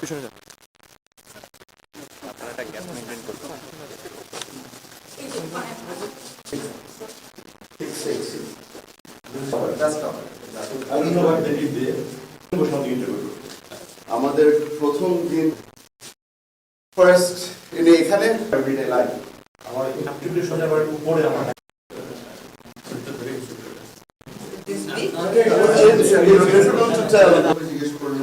পিছনে যান। আপনারা গ্যাপ মেনটেন করতে আমাদের প্রথম দিন ফার্স্ট এনে এখানে এভরিডে লাইফ আমার উপরে আমার জিজ্ঞেস করল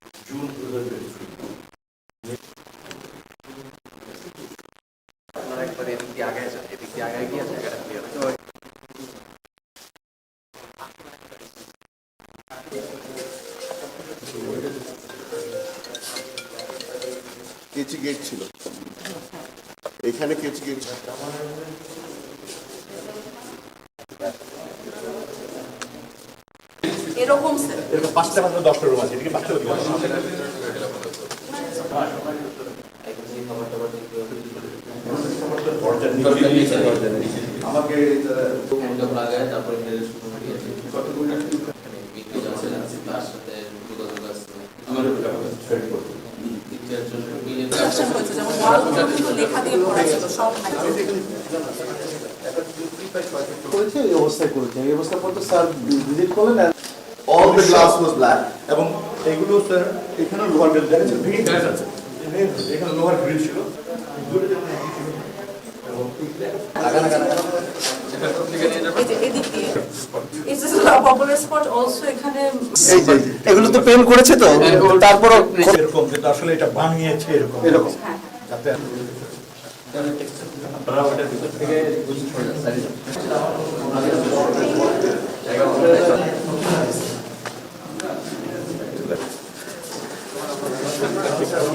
একবার এদিক দিয়ে আগে এদিক দিয়ে আগে গিয়ে জায়গাটা ক্লিয়ার কেচি গেট ছিল এখানে কেচি গেট এরকম স্যার এরকম পাঁচটা পাঁচটা দশটা রুম আছে এদিকে পাঁচটা এই অবস্থায় করেছে। এই অবস্থার পর তো স্যার ভিজিট করলেন আর all the glass was black এবং এগুলো স্যার এখানে লোহার গ্রিল গ্লাস আছে এখানে লোহার গ্রিল ছিল। এগুলো তো পেন করেছে তো? তারপরও এরকম কিন্তু আসলে এটা বানিয়েছে এরকম। এরকম। হ্যাঁ যাতে আপনারা ওটার থেকে